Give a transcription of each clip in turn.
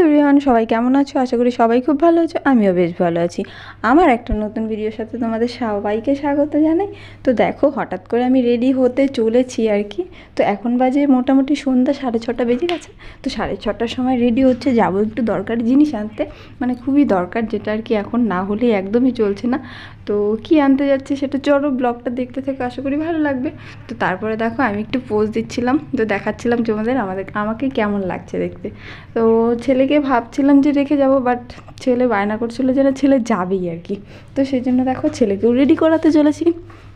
Everyone, সবাই কেমন আছো? আশা করি সবাই খুব ভালো আছো, আমিও বেশ ভালো আছি। আমার একটা নতুন ভিডিওর সাথে তোমাদের সবাইকে স্বাগত জানাই। তো দেখো, হঠাৎ করে আমি রেডি হতে চলেছি আর কি। তো এখন বাজে মোটামুটি সন্ধ্যা সাড়ে ছটা বেজে গেছে। তো সাড়ে ছটার সময় রেডি হচ্ছে, যাব একটু দরকারি জিনিস আনতে। মানে খুবই দরকার, যেটা আর কি এখন না হলে একদমই চলছে না। তো কি আনতে যাচ্ছে সেটা চলো ব্লগটা দেখতে থেকে, আশা করি ভালো লাগবে। তো তারপরে দেখো, আমি একটু পোজ দিচ্ছিলাম। তো দেখাচ্ছিলাম তোমাদের আমাদের, আমাকে কেমন লাগছে দেখতে। তো ছেলেকে ভাবছিলাম যে রেখে যাব বাট ছেলে বায়না করছিল যে ছেলে যাবেই আর কি। তো সেই জন্য দেখো ছেলেকেও রেডি করাতে চলেছি।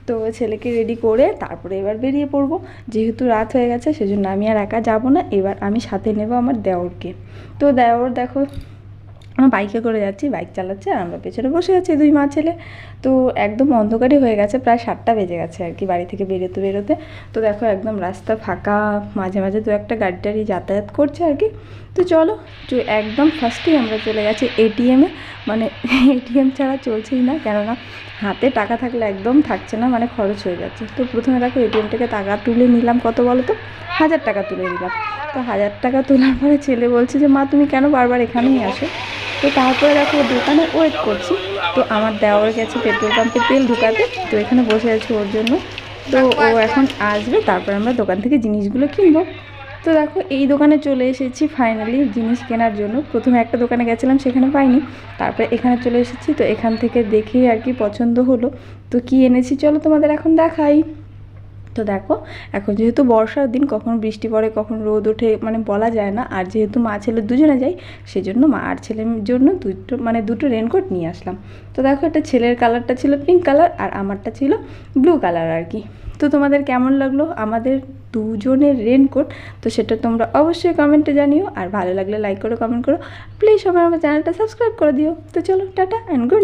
তো ছেলেকে রেডি করে তারপরে এবার বেরিয়ে পড়ব। যেহেতু রাত হয়ে গেছে, সেজন্য আমি আর একা যাব না। এবার আমি সাথে নেব আমার দেওরকে। তো দেওর দেখো আমরা বাইকে করে যাচ্ছি, বাইক চালাচ্ছে, আর আমরা পেছনে বসে আছি দুই মা ছেলে। তো একদম অন্ধকারই হয়ে গেছে, প্রায় সাতটা বেজে গেছে আর কি বাড়ি থেকে বেরোতে বেরোতে। তো দেখো একদম রাস্তা ফাঁকা, মাঝে মাঝে দু একটা গাড়ি টাড়ি যাতায়াত করছে আর কি। তো চলো, তো একদম ফার্স্টেই আমরা চলে গেছি এটিএমে মানে এটিএম ছাড়া চলছেই না, কেননা হাতে টাকা থাকলে একদম থাকছে না মানে খরচ হয়ে যাচ্ছে। তো প্রথমে দেখো এটিএম থেকে টাকা তুলে নিলাম, কত বলো তো? হাজার টাকা তুলে নিলাম তো হাজার টাকা তোলার পরে ছেলে বলছে যে, মা, তুমি কেন বারবার এখানেই আসো? তো তারপরে দেখো দোকানে ওয়েট করছি। তো আমার দেওয়ার গেছে পেট্রোল পাম্পে তেল ঢুকাতে। তো এখানে বসে আছে ওর জন্য। তো ও এখন আসবে, তারপর আমরা দোকান থেকে জিনিসগুলো কিনবো। তো দেখো এই দোকানে চলে এসেছি ফাইনালি জিনিস কেনার জন্য। প্রথমে একটা দোকানে গেছিলাম, সেখানে পাইনি। তারপরে এখানে চলে এসেছি। তো এখান থেকে দেখে আর কি পছন্দ হলো। তো কি এনেছি চলো তোমাদের এখন দেখাই। তো দেখো, এখন যেহেতু বর্ষার দিন, কখন বৃষ্টি পড়ে, কখন রোদ ওঠে মানে বলা যায় না। আর যেহেতু মা ছেলে দুজনে যাই, সেজন্য মা আর ছেলের জন্য দুটো মানে দুটো রেনকোট নিয়ে আসলাম। তো দেখো, একটা ছেলের কালারটা ছিল পিঙ্ক কালার আর আমারটা ছিল ব্লু কালার আর কি। তো তোমাদের কেমন লাগল আমাদের দুজনের রেনকোট তো সেটা তোমরা অবশ্যই কমেন্টে জানিও, আর ভালো লাগলে লাইক করো কমেন্ট করো। প্লিজ সবাই আমার চ্যানেলটা সাবস্ক্রাইব করে দিও। তো চলো, টাটা অ্যান্ড গুড